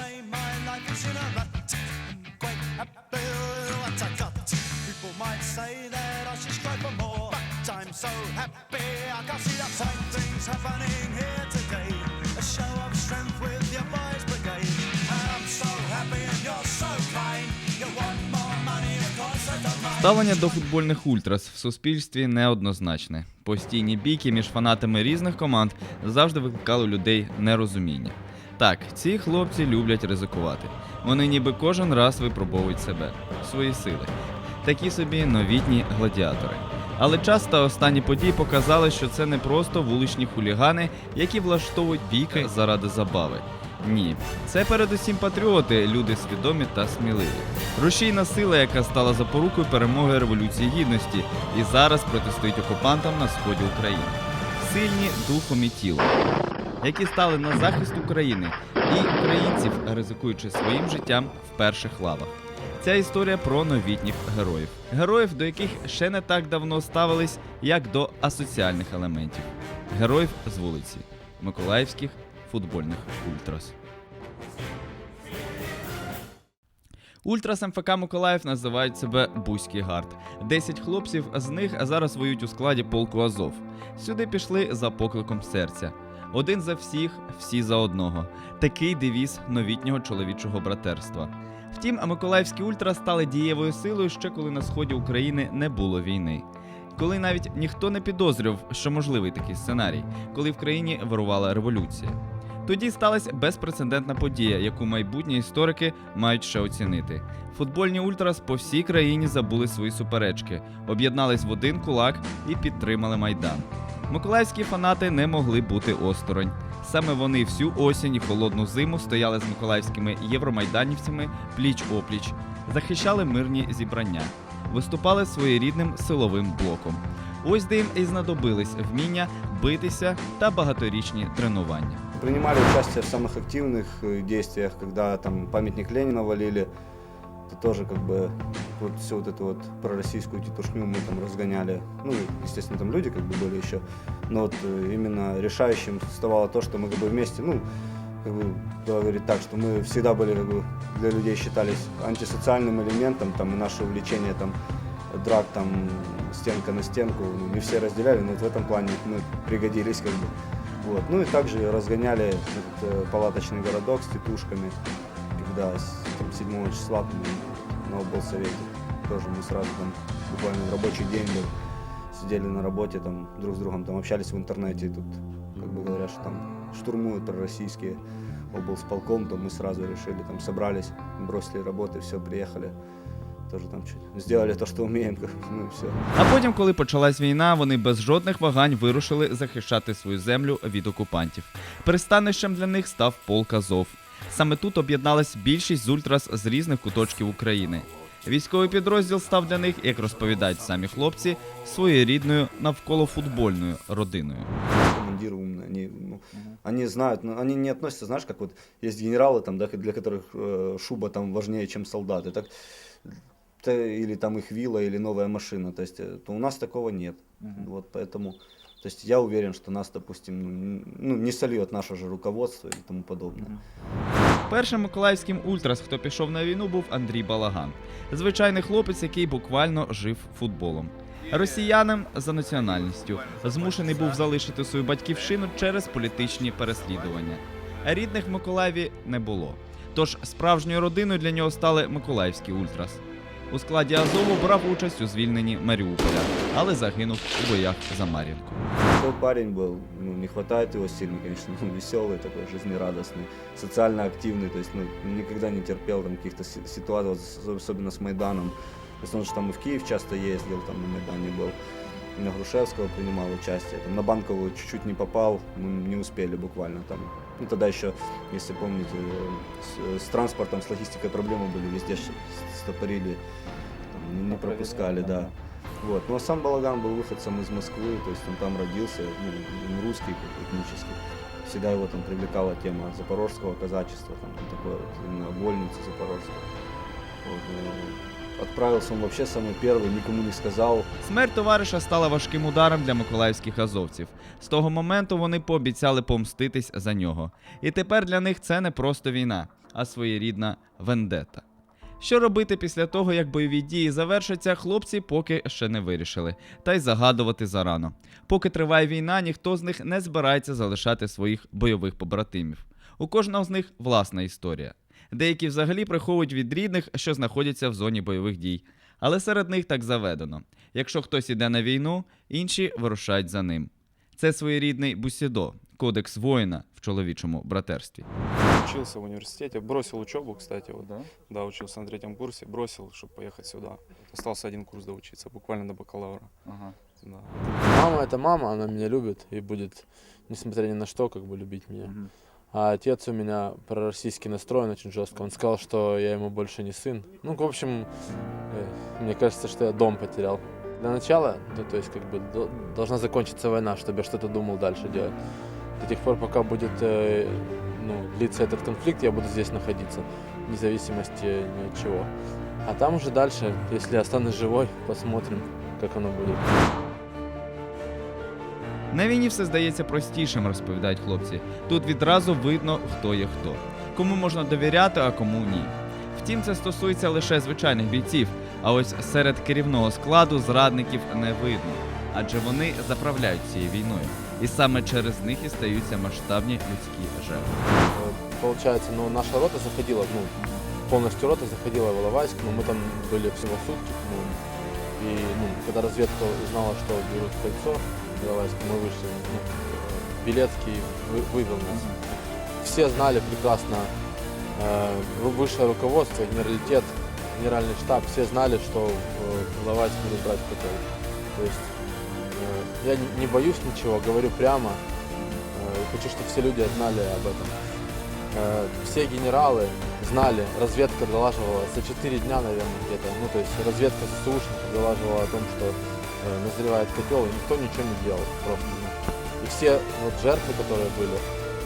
lives in a rut and quite happy what I got. People might say that I should strive for more, but I'm so happy I can see the fine things happening here today. A show of strength with your boys' brigade. And I'm so happy and you're so kind. You want more money, of course I don't mind. Ставлення до футбольних ультрас в суспільстві неоднозначне. Постійні бійки між фанатами різних команд завжди викликали у людей нерозуміння. Так, ці хлопці люблять ризикувати. Вони ніби кожен раз випробовують себе, свої сили. Такі собі новітні гладіатори. Але час та останні події показали, що це не просто вуличні хулігани, які влаштовують бійки заради забави. Ні, це передусім патріоти, люди свідомі та сміливі. Рушійна сила, яка стала запорукою перемоги Революції Гідності і зараз протистоїть окупантам на сході України. Сильні духом і тілом, які стали на захист України і українців, ризикуючи своїм життям в перших лавах. Ця історія про новітніх героїв, героїв, до яких ще не так давно ставились, як до асоціальних елементів, героїв з вулиці, миколаївських футбольних ультрас. Ультрас МФК Миколаїв називають себе Бузький гард. Десять хлопців з них зараз воюють у складі полку Азов. Сюди пішли за покликом серця. Один за всіх, всі за одного. Такий девіз новітнього чоловічого братерства. Втім, Миколаївські ультра стали дієвою силою ще коли на сході України не було війни. Коли навіть ніхто не підозрював, що можливий такий сценарій, коли в країні вирувала революція. Тоді сталася безпрецедентна подія, яку майбутні історики мають ще оцінити. Футбольні ультрас по всій країні забули свої суперечки, об'єднались в один кулак і підтримали майдан. Миколаївські фанати не могли бути осторонь. Саме вони всю осінь і холодну зиму стояли з миколаївськими євромайданівцями пліч опліч, захищали мирні зібрання, виступали своєрідним силовим блоком. Ось де їм і знадобились вміння битися та багаторічні тренування. Принимали участие в самых активных э, действиях, когда там памятник Ленина валили. Это тоже как бы вот всю вот эту вот пророссийскую тетушню мы там разгоняли. Ну, естественно, там люди как бы были еще. Но вот э, именно решающим ставало то, что мы как бы вместе, ну, как бы говорить так, что мы всегда были как бы для людей считались антисоциальным элементом, там и наше увлечение там драк там стенка на стенку, ну, не все разделяли, но вот в этом плане мы пригодились как бы. Вот. Ну и также разгоняли этот э, палаточный городок с тетушками, когда с там, 7 числа по-моему, на облсовете. Тоже мы сразу там буквально в рабочий день был, сидели на работе, там друг с другом там общались в интернете, и тут как бы говорят, что там штурмуют пророссийские облсполком, то мы сразу решили, там собрались, бросили работы, все, приехали. Тоже там чуть сделали то, что умеем, как бы, ну и все. А потім, коли почалась війна, вони без жодних вагань вирушили захищати свою землю від окупантів. Пристанищем для них став полк Азов. Саме тут об'єдналась більшість з ультрас з різних куточків України. Військовий підрозділ став для них, як розповідають самі хлопці, своєрідною навколофутбольною родиною. командиры умные, они, ну, они знают, но они не относятся, знаешь, как вот есть генералы там, да, для которых э, шуба там важнее, чем солдаты, так, та- или там их вилла, или новая машина, то есть, э, то у нас такого нет, вот поэтому, то есть я уверен, что нас, допустим, ну, н- ну, не сольет наше же руководство и тому подобное. Першим миколаївським ультрас, хто пішов на війну, був Андрій Балаган. Звичайний хлопець, який буквально жив футболом. Росіянин за національністю змушений був залишити свою батьківщину через політичні переслідування. Рідних в Миколаєві не було. Тож справжньою родиною для нього стали Миколаївські ультрас. У складі Азову брав участь у звільненні Маріуполя, але загинув у боях за Мар'їнку. Такой парень был, ну, не хватает его сильно, конечно, ну, веселый такой, жизнерадостный, социально активный, то есть, ну, никогда не терпел там каких-то си- ситуаций, вот с- особенно с Майданом. То есть он же там и в Киев часто ездил, там на Майдане был, и на Грушевского принимал участие, там на Банкову чуть-чуть не попал, мы не успели буквально там. Ну, тогда еще, если помните, э, с, с транспортом, с логистикой проблемы были, везде ш- стопорили, там, не- не пропускали, да. Вот. Ну а сам Балаган был выходцем из Москвы, то есть он там родился, ну, он русский как бы, этнический. Всегда его там привлекала тема запорожского казачества, там ну, такое вот, именно вольницы запорожского. Вот, э, отправился он вообще самый первый, никому не сказал. Смерть товариша стала важким ударом для миколаївських азовців. З того моменту вони пообіцяли помститись за нього. І тепер для них це не просто війна, а своєрідна вендета. Що робити після того, як бойові дії завершаться, хлопці поки ще не вирішили, та й загадувати зарано. Поки триває війна, ніхто з них не збирається залишати своїх бойових побратимів. У кожного з них власна історія. Деякі взагалі приховують від рідних, що знаходяться в зоні бойових дій. Але серед них так заведено: якщо хтось іде на війну, інші вирушають за ним. Це своєрідний бусідо, кодекс воїна в чоловічому братерстві. Учился в университете, бросил учебу, кстати, вот, да? учился на третьем курсе, бросил, чтобы поехать сюда. Остался один курс доучиться, буквально до бакалавра. Да. Мама это мама, она меня любит и будет, несмотря ни на что, как бы любить меня. А отец у меня пророссийский настроен очень жестко. Он сказал, что я ему больше не сын. Ну, в общем, э, мне кажется, что я дом потерял. Для начала, ну, то есть, как бы, до- должна закончиться война, чтобы я что-то думал дальше делать. До тех пор, пока будет э, ну, длиться этот конфликт, я буду здесь находиться, вне зависимости ни от чего. А там уже дальше, если останусь живой, посмотрим, как оно будет. На війні все здається простішим, розповідають хлопці. Тут відразу видно, хто є хто, кому можна довіряти, а кому ні. Втім, це стосується лише звичайних бійців, а ось серед керівного складу зрадників не видно, адже вони заправляють цією війною. І саме через них і стаються масштабні людські жертви. Э, Получается, ну, наша рота заходила, ну, полностью рота заходила в Иловайск, но мы там были всего сутки, ну, и, ну, когда разведка узнала, что берут кольцо Иловайск, мы вышли, ну, э, Белецкий вы- вывел нас. Все знали прекрасно, э, ру- высшее руководство, генералитет, генеральный штаб, все знали, что в Иловайск будут брать котел. То есть э, я не- боюсь ничего, говорю прямо, э, хочу, чтобы все люди знали об этом. Э, Все генералы знали, разведка долаживала за 4 дня, наверное, где-то. Ну, то есть разведка ССУшников долаживала о том, что э, назревает котел, и никто ничего не делал просто. И все вот жертвы, которые были,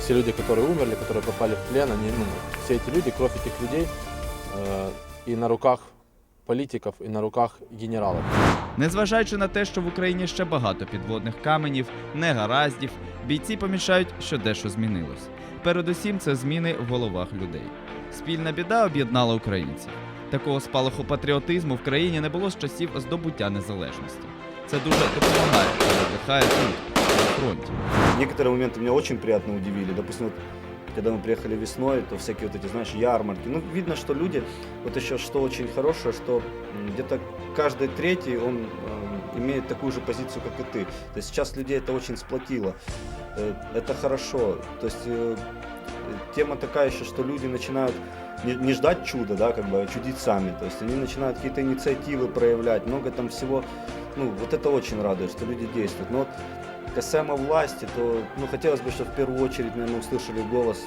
все люди, которые умерли, которые попали в плен, они, ну, все эти люди, кровь этих людей э, и на руках политиков, и на руках генералов. Незважаючи на те, що в Україні ще багато підводних каменів, негараздів, бійці помічають, що дещо змінилось. Передусім, це зміни в головах людей. Спільна біда об'єднала українців. Такого спалаху патріотизму в країні не було з часів здобуття незалежності. Це дуже допомагає, коли вдихає тут, на фронті. Некоторые моменты меня очень приятно удивили. Допустим, когда мы приехали весной, то всякие вот эти, знаешь, ярмарки. Ну, видно, что люди, вот еще что очень хорошее, что где-то каждый третий, он э, имеет такую же позицию, как и ты. То есть сейчас людей это очень сплотило. Э, это хорошо. То есть э, тема такая еще, что люди начинают не, не ждать чуда, да, как бы, а чудить сами. То есть они начинают какие-то инициативы проявлять, много там всего. Ну, вот это очень радует, что люди действуют. Но вот касаемо власти, то ну, хотелось бы, чтобы в первую очередь, наверное, услышали голос,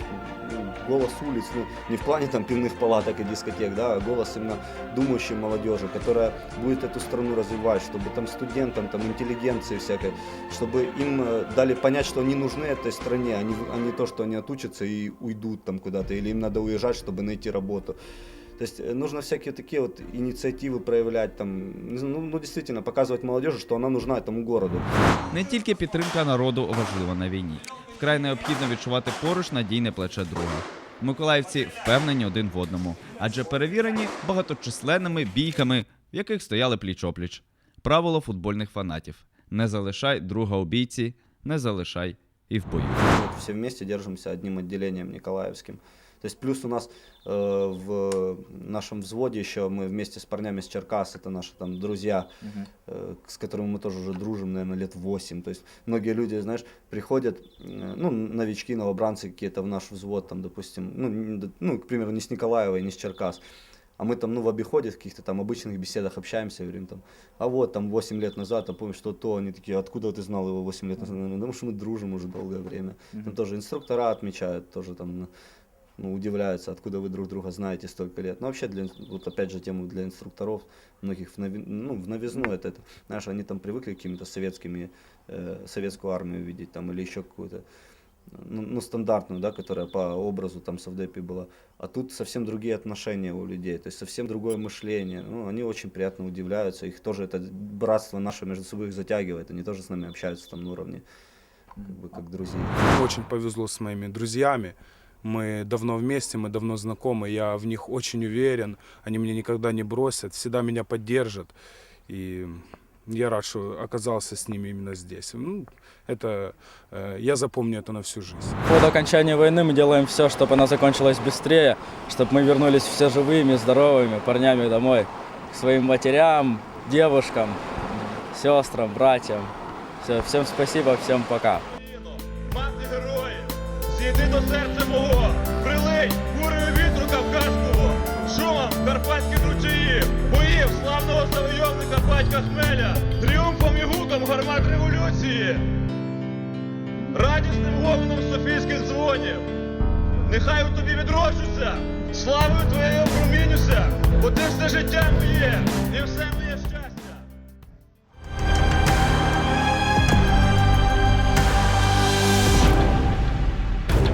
ну, голос улиц, ну, не в плане там пивных палаток и дискотек, да, а голос именно думающей молодежи, которая будет эту страну развивать, чтобы там студентам, там интеллигенции всякой, чтобы им э, дали понять, что они нужны этой стране, а не, а не то, что они отучатся и уйдут там куда-то, или им надо уезжать, чтобы найти работу. То есть э, нужно всякие такие вот инициативы проявлять, там, не знаю, ну, ну действительно, показывать молодежи, что она нужна этому городу. Не тільки підтримка народу важлива на війні. Вкрай необхідно відчувати поруч надійне плече друга. Миколаївці впевнені один в одному, адже перевірені багаточисленними бійками, в яких стояли пліч-опліч. Правило футбольних фанатів: не залишай друга у бійці, не залишай і в бою. Вот все вместе держимся одним отделением Николаевским. То есть плюс у нас э, в нашем взводе еще мы вместе с парнями с Черкас, это наши там друзья, э, с которыми мы тоже уже дружим, наверное, лет 8. То есть многие люди, знаешь, приходят, э, ну, новички, новобранцы какие-то в наш взвод, там, допустим, ну, ну, к примеру, не с Николаева и не с Черкас, а мы там, ну, в обиходе, в каких-то там обычных беседах общаемся, говорим там, а вот там 8 лет назад, а помнишь, что то, они такие, откуда ты знал его 8 лет назад? Потому что мы дружим уже долгое время. Там тоже инструктора отмечают, тоже там, ну, удивляются, откуда вы друг друга знаете столько лет. Но вообще, для, вот опять же, тему для инструкторов, многих в, нови- ну, в новизну это, это, знаешь, они там привыкли какими-то советскими, э, советскую армию видеть там или еще какую-то, ну, ну, стандартную, да, которая по образу там Совдепи была. А тут совсем другие отношения у людей, то есть совсем другое мышление. Ну, они очень приятно удивляются, их тоже это братство наше между собой их затягивает, они тоже с нами общаются там на уровне, как бы как друзей. Очень повезло с моими друзьями. Мы давно вместе, мы давно знакомы, я в них очень уверен, они меня никогда не бросят, всегда меня поддержат. И я рад, что оказался с ними именно здесь. Ну, это, э, я запомню это на всю жизнь. По окончании войны мы делаем все, чтобы она закончилась быстрее, чтобы мы вернулись все живыми, здоровыми парнями домой, к своим матерям, девушкам, сестрам, братьям. Все, всем спасибо, всем пока. Мати до серця мого, прилий бурею вітру кавказького, шумом карпатських ручаїв, боїв славного завойовника батька Хмеля, тріумфом і гуком гармат революції, радісним гомоном софійських дзвонів. Нехай у тобі відроджуся, славою твоєю промінюся, бо ти все життя моє і все